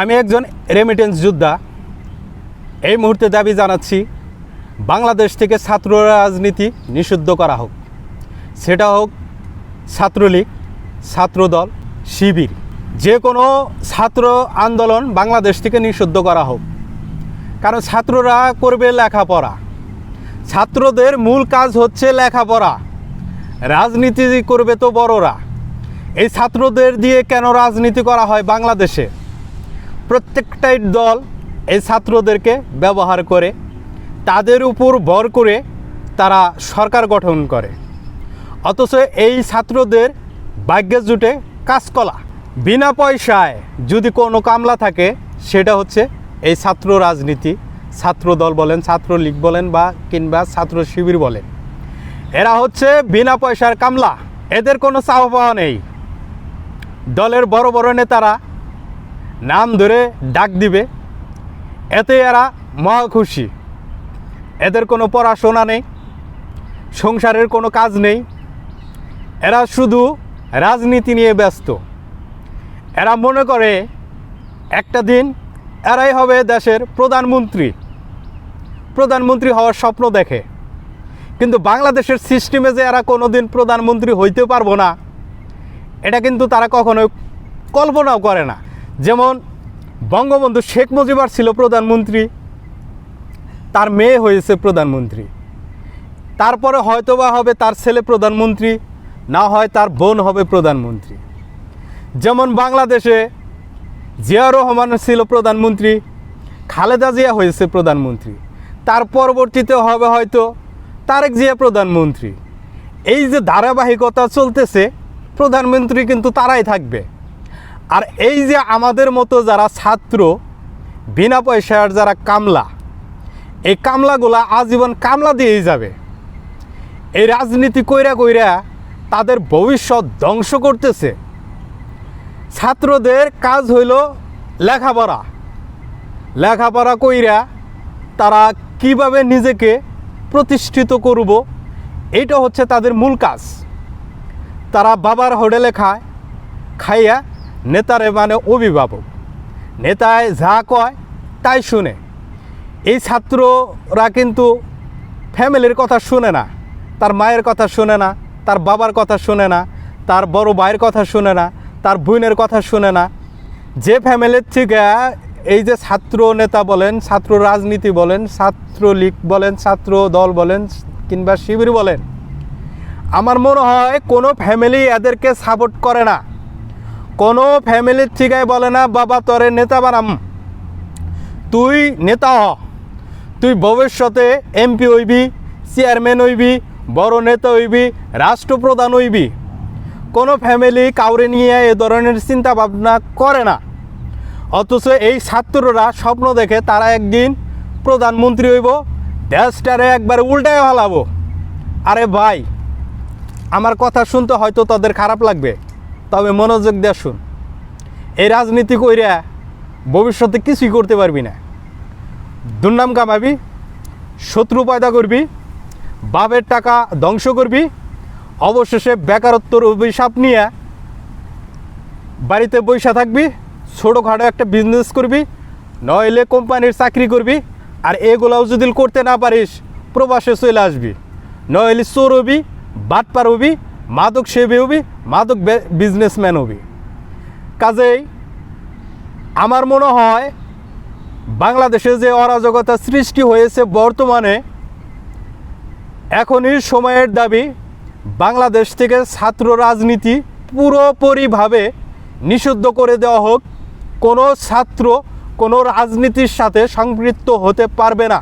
আমি একজন রেমিটেন্স যোদ্ধা। এই মুহূর্তে দাবি জানাচ্ছি, বাংলাদেশ থেকে ছাত্র রাজনীতি নিষিদ্ধ করা হোক। সেটা হোক ছাত্রলীগ, ছাত্রদল, শিবির, যে কোনো ছাত্র আন্দোলন বাংলাদেশ থেকে নিষিদ্ধ করা হোক। কারণ ছাত্ররা করবে লেখাপড়া। ছাত্রদের মূল কাজ হচ্ছে লেখাপড়া। রাজনীতি করবে তো বড়রা। এই ছাত্রদের দিয়ে কেন রাজনীতি করা হয় বাংলাদেশে? প্রত্যেকটাই দল এই ছাত্রদেরকে ব্যবহার করে, তাদের উপর ভর করে তারা সরকার গঠন করে। অথচ এই ছাত্রদের ভাগ্যে জুটে কাজকলা বিনা পয়সায় যদি কোনো কামলা থাকে, সেটা হচ্ছে এই ছাত্র রাজনীতি। ছাত্র দল বলেন ছাত্রলীগ বলেন বা কিংবা ছাত্র শিবির বলেন। এরা হচ্ছে বিনা পয়সার কামলা। এদের কোনো চাওয়া পাওয়া নেই। দলের বড় বড় নেতারা নাম ধরে ডাক দিবে। এতে এরা মহা খুশি। এদের কোনো পড়াশোনা নেই। সংসারের কোনো কাজ নেই। এরা শুধু রাজনীতি নিয়ে ব্যস্ত। এরা মনে করে, একটা দিন এরাই হবে দেশের প্রধানমন্ত্রী। প্রধানমন্ত্রী হওয়ার স্বপ্ন দেখে। কিন্তু বাংলাদেশের সিস্টেমে যে এরা কোনো দিন প্রধানমন্ত্রী হইতে পারব না, এটা কিন্তু তারা কখনো কল্পনাও করে না। যেমন বঙ্গবন্ধু শেখ মুজিবার ছিল প্রধানমন্ত্রী, তার মেয়ে হয়েছে প্রধানমন্ত্রী। তারপরে হয়তোবা হবে তার ছেলে প্রধানমন্ত্রী, না হয় তার বোন হবে প্রধানমন্ত্রী। যেমন বাংলাদেশে জিয়া রহমান ছিল প্রধানমন্ত্রী, খালেদা জিয়া হয়েছে প্রধানমন্ত্রী। তার পরবর্তীতে হবে হয়তো তারেক জিয়া প্রধানমন্ত্রী। এই যে ধারাবাহিকতা চলতেছে, প্রধানমন্ত্রী কিন্তু তারাই থাকবে। আর এই যে আমাদের মতো যারা ছাত্র, বিনা পয়সার যারা কামলা, এই কামলাগুলা আজীবন কামলা দিয়েই যাবে। এই রাজনীতি কইরা কইরা তাদের ভবিষ্যৎ ধ্বংস করতেছে। ছাত্রদের কাজ হইল লেখাপড়া। লেখাপড়া কইরা তারা কীভাবে নিজেকে প্রতিষ্ঠিত করব এটা হচ্ছে তাদের মূল কাজ। তারা বাবার হোটেলে খায়, খাইয়া নেতারে মানে অভিভাবক। নেতায় যা কয়, তাই শুনে। এই ছাত্ররা কিন্তু ফ্যামিলির কথা শুনে না, তার মায়ের কথা শুনে না, তার বাবার কথা শুনে না, তার বড় ভাইয়ের কথা শুনে না, তার বোনের কথা শুনে না। যে ফ্যামিলির থেকে এই যে ছাত্র নেতা বলেন, ছাত্র রাজনীতি বলেন ছাত্রলীগ বলেন, ছাত্র দল বলেন, কিংবা শিবির বলেন, আমার মনে হয় কোনো ফ্যামিলি এদেরকে সাপোর্ট করে না। কোনো ফ্যামিলির ঠিকাই বলে না, বাবা, তোরে নেতা বানাম। তুই নেতা হ। তুই ভবিষ্যতে এমপি হইবি, চেয়ারম্যান হইবি, বড় নেতা হইবি, রাষ্ট্রপ্রধান হইবি। কোনো ফ্যামিলি কাউরে নিয়ে এ ধরনের চিন্তা ভাবনা করে না। অথচ এই ছাত্ররা স্বপ্ন দেখে তারা একদিন প্রধানমন্ত্রী হইব, দেশটারে একবার উল্টায় ভালাবো আরে ভাই, আমার কথা শুনতে হয়তো তাদের খারাপ লাগবে। তবে মনোযোগ দিয়ে শুন। এই রাজনীতি কইরা ভবিষ্যতে কিছুই করতে পারবি না। দুর্নাম কামাবি, শত্রু পয়দা করবি, বাপের টাকা ধ্বংস করবি, অবশেষে বেকারত্বর অভিশাপ নিয়ে বাড়িতে বৈশা থাকবি, ছোটোখাটো একটা বিজনেস করবি, নইলে কোম্পানির চাকরি করবি, আর এগুলাও যদি করতে না পারিস, প্রবাসে চলে আসবি। নইলে চোর হবি বাটপার হবি মাদক সেবী হবি, মাদক বিজনেসম্যান হবি। কাজেই আমার মনে হয় বাংলাদেশে যে অরাজকতা সৃষ্টি হয়েছে বর্তমানে, এখনই সময়ের দাবি বাংলাদেশ থেকে ছাত্র রাজনীতি পুরোপুরিভাবে নিষিদ্ধ করে দেওয়া হোক। কোনো ছাত্র কোনো রাজনীতির সাথে সম্পৃক্ত হতে পারবে না।